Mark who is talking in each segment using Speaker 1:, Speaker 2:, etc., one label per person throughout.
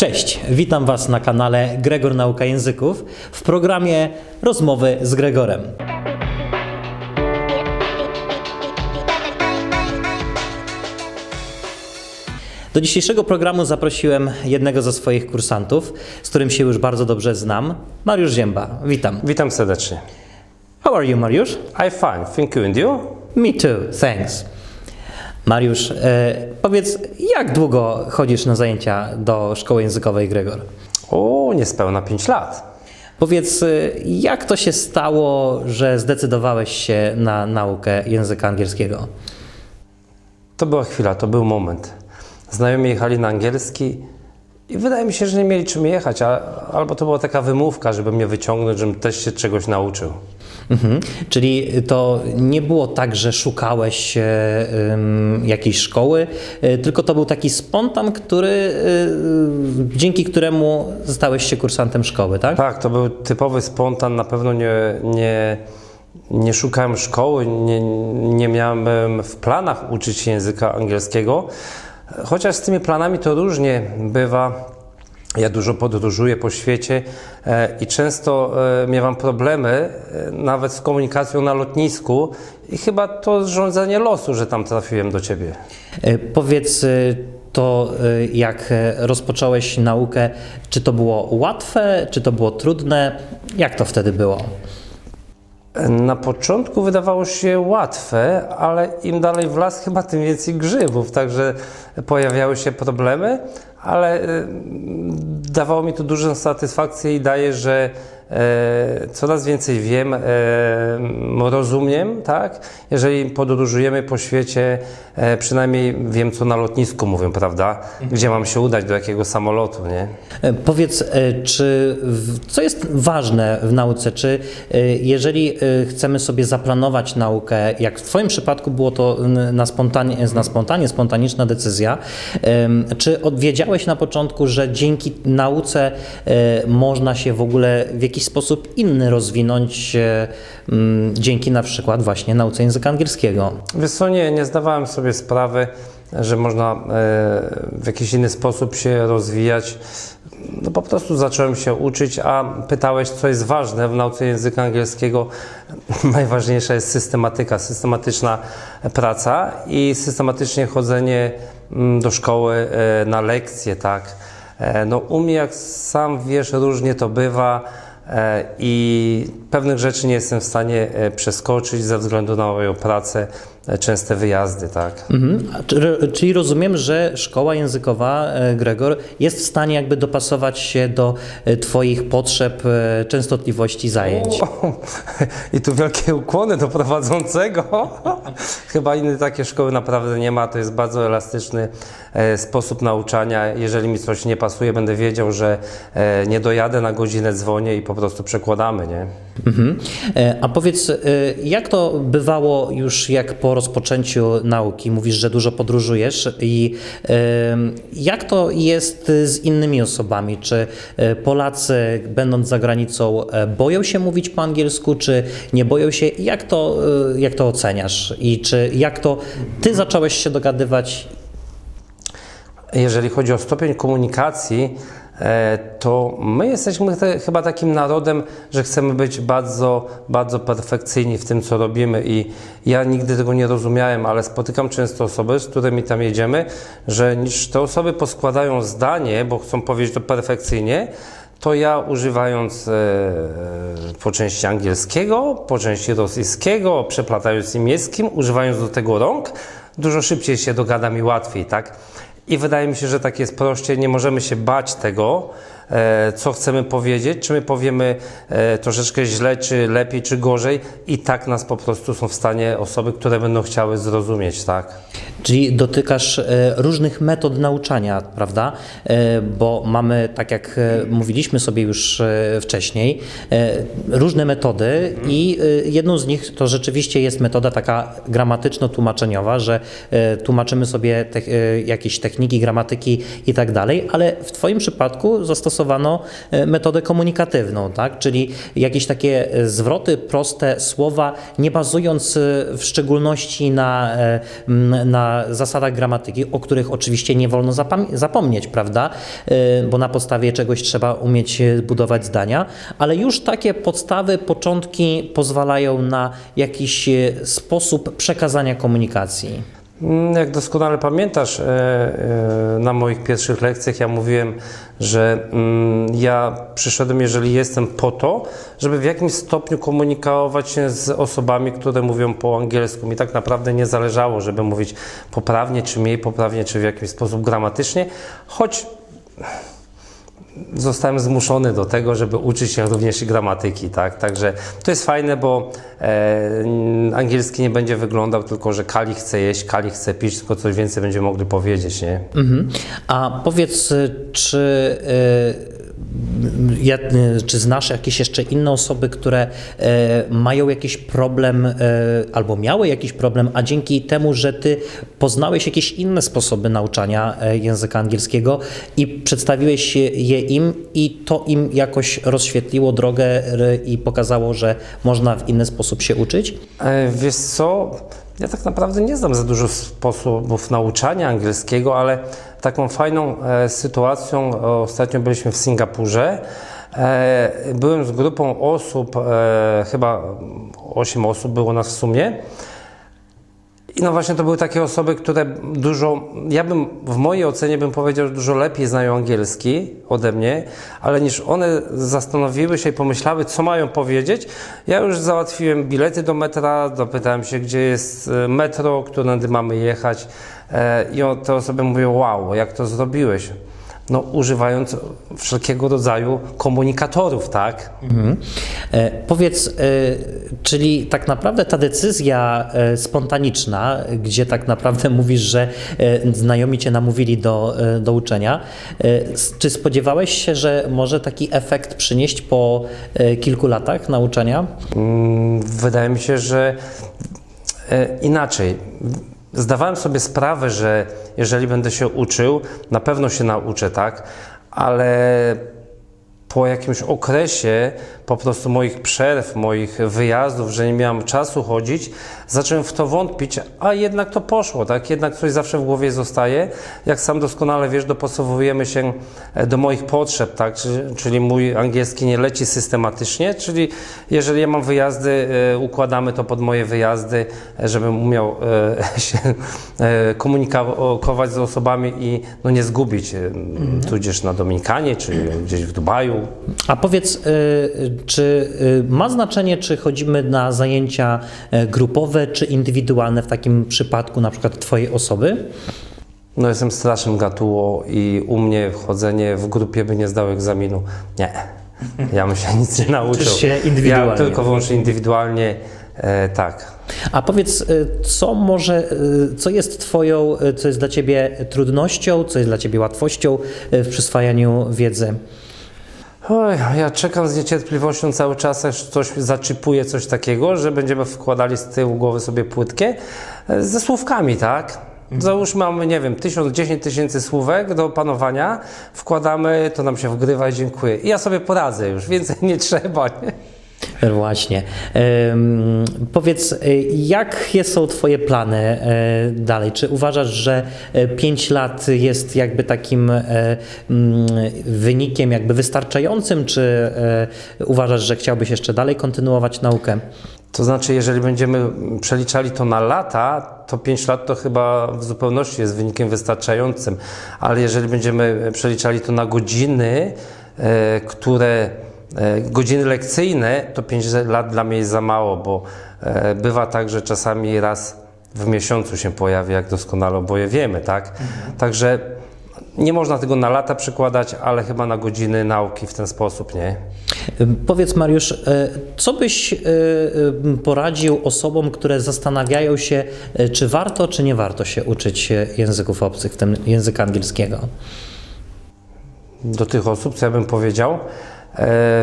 Speaker 1: Cześć, witam Was na kanale Gregor Nauka Języków w programie Rozmowy z Gregorem. Do dzisiejszego programu zaprosiłem jednego ze swoich kursantów, z którym się już bardzo dobrze znam, Mariusz Zięba. Witam.
Speaker 2: Witam serdecznie.
Speaker 1: How are you, Mariusz?
Speaker 2: I fine, thank you. And you?
Speaker 1: Me too, thanks. Mariusz, e, powiedz, jak długo chodzisz na zajęcia do szkoły językowej Gregor?
Speaker 2: O, niespełna 5 lat.
Speaker 1: Powiedz, y, jak to się stało, że zdecydowałeś się na naukę języka angielskiego?
Speaker 2: To była chwila, to był moment. Znajomi jechali na angielski i wydaje mi się, że nie mieli czym jechać, a, albo to była taka wymówka, żeby mnie wyciągnąć, żebym też się czegoś nauczył.
Speaker 1: Mhm. Czyli to nie było tak, że szukałeś e, jakiejś szkoły, e, tylko to był taki spontan, który, e, dzięki któremu zostałeś się kursantem szkoły, tak?
Speaker 2: Tak, to był typowy spontan, na pewno nie, nie, nie szukałem szkoły, nie, nie miałem w planach uczyć się języka angielskiego, chociaż z tymi planami to różnie bywa. Ja dużo podróżuję po świecie e, i często e, miewam problemy e, nawet z komunikacją na lotnisku i chyba to zrządzenie losu, że tam trafiłem do Ciebie.
Speaker 1: Powiedz, to jak rozpocząłeś naukę, czy to było łatwe, czy to było trudne? Jak to wtedy było?
Speaker 2: Na początku wydawało się łatwe, ale im dalej w las, chyba tym więcej grzybów, także pojawiały się problemy, ale y, dawało mi to dużą satysfakcję i daje, że coraz więcej wiem, e, rozumiem, tak? Jeżeli podróżujemy po świecie, e, przynajmniej wiem, co na lotnisku mówią, prawda? Gdzie mam się udać, do jakiego samolotu, nie?
Speaker 1: E, Powiedz, e, czy co jest ważne w nauce? Czy e, jeżeli e, chcemy sobie zaplanować naukę, jak w Twoim przypadku było to na spontanie, na spontanie spontaniczna decyzja, czy od- wiedziałeś na początku, że dzięki nauce e, można się w ogóle w jakiś sposób inny rozwinąć e, m, dzięki na przykład właśnie nauce języka angielskiego?
Speaker 2: Wiesz co, nie, zdawałem sobie sprawy, że można e, w jakiś inny sposób się rozwijać. No po prostu zacząłem się uczyć, a pytałeś, co jest ważne w nauce języka angielskiego. Najważniejsza jest systematyka, systematyczna praca i systematycznie chodzenie mm, do szkoły e, na lekcje, tak. E, No u mnie, jak sam wiesz, różnie to bywa i pewnych rzeczy nie jestem w stanie e, przeskoczyć ze względu na moją pracę, e, częste wyjazdy, tak.
Speaker 1: Mhm. Czyli rozumiem, że szkoła językowa, e, Gregor, jest w stanie jakby dopasować się do e, Twoich potrzeb, e, częstotliwości zajęć.
Speaker 2: I tu wielkie ukłony do prowadzącego. Chyba innej takiej szkoły naprawdę nie ma. To jest bardzo elastyczny e, sposób nauczania. Jeżeli mi coś nie pasuje, będę wiedział, że e, nie dojadę na godzinę, dzwonię i po prostu przekładamy, nie?
Speaker 1: Mhm. E, A powiedz, e, jak to bywało już jak po rozpoczęciu nauki? Mówisz, że dużo podróżujesz i jak to jest z innymi osobami? Czy e, Polacy, będąc za granicą, boją się mówić po angielsku, czy nie boją się? Jak to, jak to oceniasz? I czy jak to ty zacząłeś się dogadywać
Speaker 2: Jeżeli chodzi o stopień komunikacji, to my jesteśmy te, chyba takim narodem, że chcemy być bardzo, bardzo perfekcyjni w tym, co robimy i ja nigdy tego nie rozumiałem, ale spotykam często osoby, z którymi tam jedziemy, że niż te osoby poskładają zdanie, bo chcą powiedzieć to perfekcyjnie, to ja używając e, po części angielskiego, po części rosyjskiego, przeplatając niemieckim, używając do tego rąk, dużo szybciej się dogadam i łatwiej, tak? I wydaje mi się, że tak jest prościej. Nie możemy się bać tego, e, co chcemy powiedzieć, czy my powiemy e, troszeczkę źle, czy lepiej, czy gorzej. I tak nas po prostu są w stanie osoby, które będą chciały zrozumieć, tak?
Speaker 1: Czyli dotykasz e, różnych metod nauczania, prawda? E, Bo mamy, tak jak e, mówiliśmy sobie już wcześniej, różne metody i jedną z nich to rzeczywiście jest metoda taka gramatyczno-tłumaczeniowa, że tłumaczymy sobie te, jakieś techniki, gramatyki i tak dalej, ale w Twoim przypadku zastosowano metodę komunikatywną, tak? czyli jakieś takie zwroty, proste słowa, nie bazując w szczególności na, m, na zasadach gramatyki, o których oczywiście nie wolno zapomnieć, prawda? E, Bo na podstawie czegoś trzeba umieć e, budować zdania, ale już takie podstawy, początki pozwalają na jakiś e, sposób przekazania komunikacji.
Speaker 2: Mm, Jak doskonale pamiętasz, e, e, na moich pierwszych lekcjach ja mówiłem, że mm, ja przyszedłem, jeżeli jestem po to, żeby w jakimś stopniu komunikować się z osobami, które mówią po angielsku. Mi tak naprawdę nie zależało, żeby mówić poprawnie, czy mniej poprawnie, czy w jakiś sposób gramatycznie, choć zostałem zmuszony do tego, żeby uczyć się również i gramatyki, tak? Także to jest fajne, bo e, angielski nie będzie wyglądał tylko, że Kali chce jeść, Kali chce pić, tylko coś więcej będziemy mogli powiedzieć, nie?
Speaker 1: Mhm. A powiedz, czy, y, ja- y, czy znasz jakieś jeszcze inne osoby, które y, mają jakiś problem y, albo miały jakiś problem, a dzięki temu, że ty poznałeś jakieś inne sposoby nauczania języka angielskiego i przedstawiłeś je im i to im jakoś rozświetliło drogę i pokazało, że można w inny sposób się uczyć?
Speaker 2: E, Wiesz co, ja tak naprawdę nie znam za dużo sposobów nauczania angielskiego, ale taką fajną e, sytuacją, e, ostatnio byliśmy w Singapurze, e, byłem z grupą osób, e, chyba 8 osób było nas w sumie, i no właśnie to były takie osoby, które dużo, ja bym w mojej ocenie bym powiedział, że dużo lepiej znają angielski ode mnie, ale niż one zastanowiły się i pomyślały, co mają powiedzieć, ja już załatwiłem bilety do metra, dopytałem się, gdzie jest e, metro, którędy mamy jechać e, i te osoby mówią, wow, jak to zrobiłeś? No używając wszelkiego rodzaju komunikatorów, tak?
Speaker 1: Mhm. E, Powiedz, e, czyli tak naprawdę ta decyzja e, spontaniczna, gdzie tak naprawdę mówisz, że e, znajomi cię namówili do, e, do uczenia, e, czy spodziewałeś się, że może taki efekt przynieść po e, kilku latach nauczania?
Speaker 2: Mm, Wydaje mi się, że e, inaczej. Zdawałem sobie sprawę, że jeżeli będę się uczył, na pewno się nauczę, tak, ale po jakimś okresie po prostu moich przerw, moich wyjazdów, że nie miałem czasu chodzić, zacząłem w to wątpić, a jednak to poszło, tak? Jednak coś zawsze w głowie zostaje. Jak sam doskonale wiesz, dopasowujemy się e, do moich potrzeb, tak? Czyli, mój angielski nie leci systematycznie, czyli jeżeli ja mam wyjazdy, e, układamy to pod moje wyjazdy, e, żebym umiał się komunikować z osobami i no, nie zgubić, e, tudzież na Dominikanie, czy gdzieś w Dubaju,
Speaker 1: A powiedz, czy e, ma znaczenie, czy chodzimy na zajęcia e, grupowe, czy indywidualne w takim przypadku na przykład twojej osoby?
Speaker 2: No jestem strasznym gatuło i u mnie wchodzenie w grupie by nie zdał egzaminu. Nie. Ja bym się nic nie nauczył.
Speaker 1: Uczysz się
Speaker 2: Ja
Speaker 1: indywidualnie.
Speaker 2: tylko wyłącznie indywidualnie, e, tak.
Speaker 1: A powiedz, y, co może, y, co jest Twoją, y, co jest dla Ciebie trudnością, co jest dla Ciebie łatwością y, w przyswajaniu wiedzy?
Speaker 2: Oj, ja czekam z niecierpliwością cały czas, aż coś zaczypuje, coś takiego, że będziemy wkładali z tyłu głowy sobie płytkę e, ze słówkami, tak? Załóżmy, mamy, nie wiem, tysiąc, dziesięć tysięcy słówek do opanowania, wkładamy, to nam się wgrywa i dziękuję. I ja sobie poradzę już, więcej nie trzeba, nie?
Speaker 1: Właśnie. Ym, powiedz, y, jakie są Twoje plany y, dalej? Czy uważasz, że 5 lat jest jakby takim mm, wynikiem jakby wystarczającym, czy uważasz, że chciałbyś jeszcze dalej kontynuować naukę?
Speaker 2: To znaczy, jeżeli będziemy przeliczali to na lata, to 5 lat to chyba w zupełności jest wynikiem wystarczającym, ale jeżeli będziemy przeliczali to na godziny, e, które e, godziny lekcyjne, to 5 lat dla mnie jest za mało, bo e, bywa tak, że czasami raz w miesiącu się pojawia, jak doskonale oboje wiemy, tak? Także nie można tego na lata przykładać, ale chyba na godziny nauki w ten sposób, nie?
Speaker 1: Powiedz Mariusz, y, co byś poradził osobom, które zastanawiają się, czy warto, czy nie warto się uczyć języków obcych, w tym języka angielskiego?
Speaker 2: do tych osób, co ja bym powiedział, e,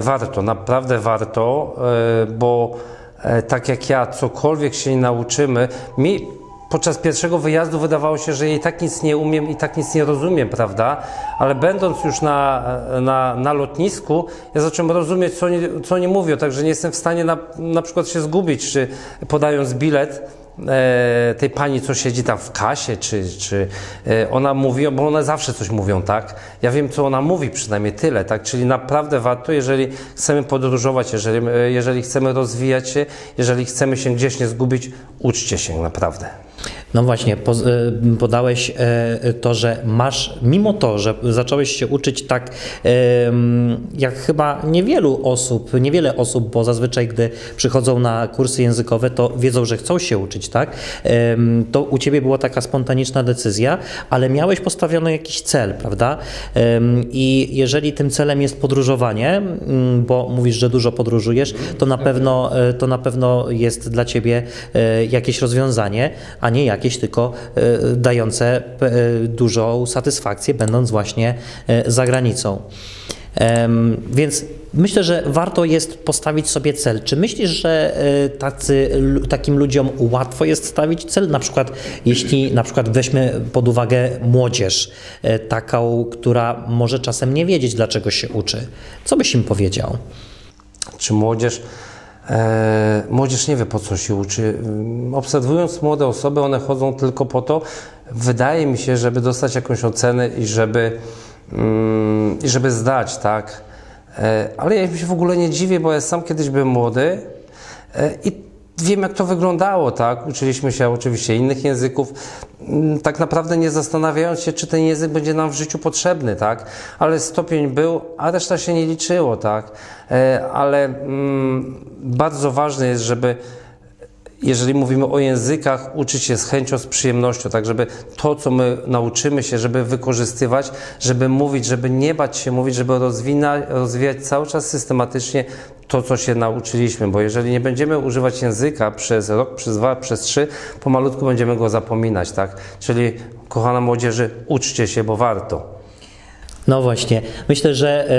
Speaker 2: warto, naprawdę warto, e, bo e, tak jak ja, cokolwiek się nauczymy, mi podczas pierwszego wyjazdu wydawało się, że jej tak nic nie umiem i tak nic nie rozumiem, prawda? Ale będąc już na, na, na lotnisku, ja zacząłem rozumieć, co oni, co oni mówią, także nie jestem w stanie na, na przykład się zgubić, czy podając bilet, e, tej pani, co siedzi tam w kasie, czy, czy e, ona mówi, bo one zawsze coś mówią, tak? Ja wiem, co ona mówi, przynajmniej tyle, tak? Czyli naprawdę warto, jeżeli chcemy podróżować, jeżeli, e, jeżeli chcemy rozwijać się, jeżeli chcemy się gdzieś nie zgubić, uczcie się naprawdę.
Speaker 1: No właśnie, y, podałeś e, to, że masz, mimo to, że zacząłeś się uczyć tak jak chyba niewielu osób, niewiele osób, bo zazwyczaj gdy przychodzą na kursy językowe, to wiedzą, że chcą się uczyć, tak? To u ciebie była taka spontaniczna decyzja, ale miałeś postawiony jakiś cel, prawda? I jeżeli tym celem jest podróżowanie, bo mówisz, że dużo podróżujesz, to na pewno, e, to na pewno jest dla ciebie e, jakieś rozwiązanie, a nie jakieś tylko e, dające e, dużą satysfakcję, będąc właśnie e, za granicą. Więc myślę, że warto jest postawić sobie cel. Czy myślisz, że tacy, takim ludziom łatwo jest stawić cel? Na przykład, jeśli na przykład weźmy pod uwagę młodzież, taką, która może czasem nie wiedzieć, dlaczego się uczy. Co byś im powiedział?
Speaker 2: czy młodzież. E, młodzież nie wie po co się uczy. Ym, Obserwując młode osoby, one chodzą tylko po to, wydaje mi się, żeby dostać jakąś ocenę i żeby, mm, i żeby zdać, tak. E, ale ja się w ogóle nie dziwię, bo ja sam kiedyś byłem młody e, i wiem jak to wyglądało, tak. Uczyliśmy się oczywiście innych języków, mm, tak naprawdę nie zastanawiając się, czy ten język będzie nam w życiu potrzebny, tak. Ale stopień był, a reszta się nie liczyło, tak. E, ale mm, bardzo ważne jest, żeby jeżeli mówimy o językach, uczyć się z chęcią, z przyjemnością, tak żeby to, co my nauczymy się, żeby wykorzystywać, żeby mówić, żeby nie bać się mówić, żeby rozwina, rozwijać cały czas systematycznie to, co się nauczyliśmy, bo jeżeli nie będziemy używać języka przez rok, przez dwa, przez trzy, pomalutku będziemy go zapominać, tak? Czyli, kochana młodzieży, uczcie się, bo warto.
Speaker 1: No właśnie, myślę, że e,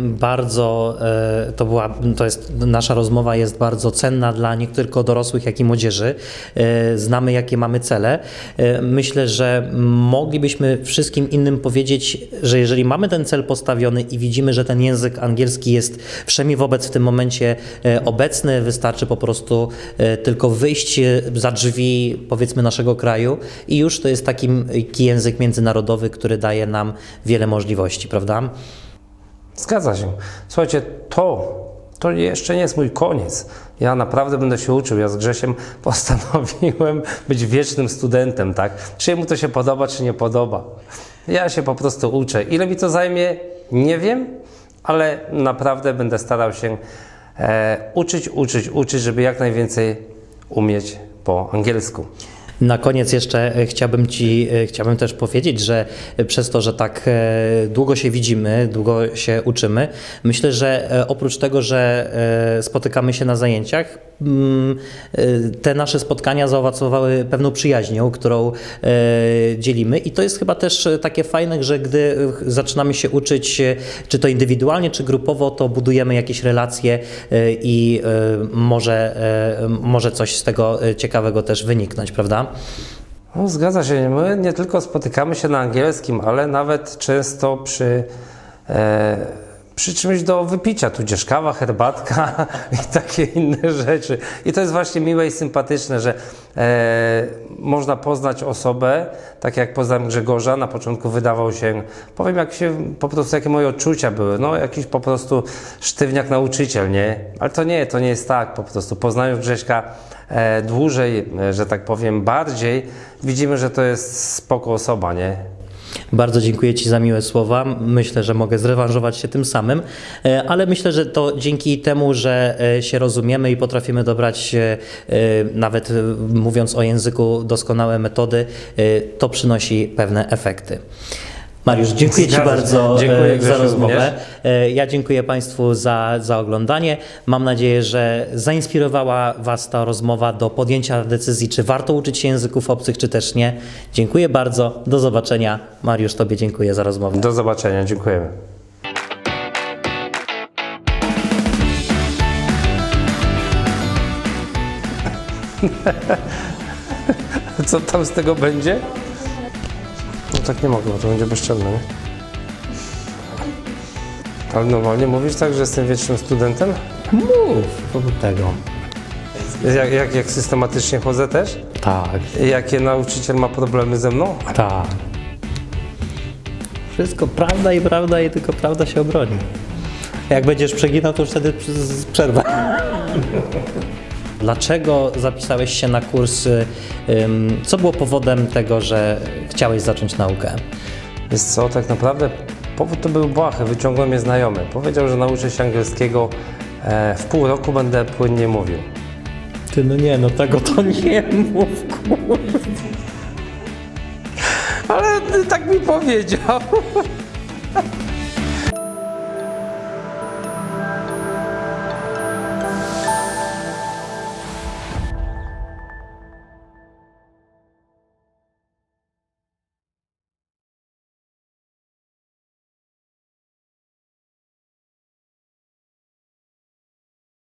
Speaker 1: bardzo e, to była, to jest, nasza rozmowa jest bardzo cenna dla nie tylko dorosłych, jak i młodzieży. E, Znamy, jakie mamy cele. Myślę, że moglibyśmy wszystkim innym powiedzieć, że jeżeli mamy ten cel postawiony i widzimy, że ten język angielski jest wszemi wobec w tym momencie obecny, wystarczy po prostu tylko wyjść za drzwi, powiedzmy, naszego kraju i już to jest taki język międzynarodowy, który daje nam wiele możliwości, prawda?
Speaker 2: Zgadza się. Słuchajcie, to, to jeszcze nie jest mój koniec. Ja naprawdę będę się uczył. Ja z Grzesiem postanowiłem być wiecznym studentem, tak? Czy mu to się podoba, czy nie podoba. Ja się po prostu uczę. Ile mi to zajmie, nie wiem, ale naprawdę będę starał się e, uczyć, uczyć, uczyć, żeby jak najwięcej umieć po angielsku.
Speaker 1: Na koniec jeszcze e, chciałbym Ci, e, chciałbym też powiedzieć, że e, przez to, że tak długo się widzimy, długo się uczymy, myślę, że oprócz tego, że spotykamy się na zajęciach, te nasze spotkania zaowocowały pewną przyjaźnią, którą e, dzielimy i to jest chyba też takie fajne, że gdy zaczynamy się uczyć, e, czy to indywidualnie, czy grupowo, to budujemy jakieś relacje i może, może coś z tego ciekawego też wyniknąć, prawda?
Speaker 2: No, zgadza się. My nie tylko spotykamy się na angielskim, ale nawet często przy, e, przy czymś do wypicia, tudzież kawa, herbatka i takie inne rzeczy. I to jest właśnie miłe i sympatyczne, że e, można poznać osobę, tak jak poznałem Grzegorza, na początku wydawał się, powiem jak się, po prostu jakie moje odczucia były, no jakiś po prostu sztywniak nauczyciel, nie? Ale to nie, to nie jest tak, po prostu poznając Grześka e, dłużej, e, że tak powiem bardziej, widzimy, że to jest spoko osoba, nie?
Speaker 1: Bardzo dziękuję Ci za miłe słowa. Myślę, że mogę zrewanżować się tym samym, e, ale myślę, że to dzięki temu, że e, się rozumiemy i potrafimy dobrać, e, nawet mówiąc o języku, doskonałe metody, to przynosi pewne efekty. Mariusz, dziękuję Ci bardzo e,
Speaker 2: Dziękuję,
Speaker 1: za rozmowę.
Speaker 2: również.
Speaker 1: E, Ja dziękuję Państwu za, za oglądanie. Mam nadzieję, że zainspirowała Was ta rozmowa do podjęcia decyzji, czy warto uczyć się języków obcych, czy też nie. Dziękuję bardzo. Do zobaczenia. Mariusz, Tobie dziękuję za rozmowę.
Speaker 2: Do zobaczenia, dziękujemy. Co tam z tego będzie? Tak nie mogę, bo to będzie bezczelne, nie? Ale normalnie mówisz tak, że jestem wiecznym studentem?
Speaker 1: Mów, powód tego.
Speaker 2: Jak, jak, jak systematycznie chodzę też?
Speaker 1: Tak,
Speaker 2: Jakie nauczyciel ma problemy ze mną?
Speaker 1: tak. Wszystko prawda i prawda i tylko prawda się obroni. Jak będziesz przeginał, to już wtedy z- przerwę. Dlaczego zapisałeś się na kursy? Co było powodem tego, że chciałeś zacząć naukę?
Speaker 2: Wiesz co, tak naprawdę powód to był błahy, wyciągnął mnie znajomy. Powiedział, że nauczę się angielskiego, e, w pół roku będę płynnie mówił.
Speaker 1: Ty, no nie, no tego to nie mów,
Speaker 2: Ale tak mi powiedział.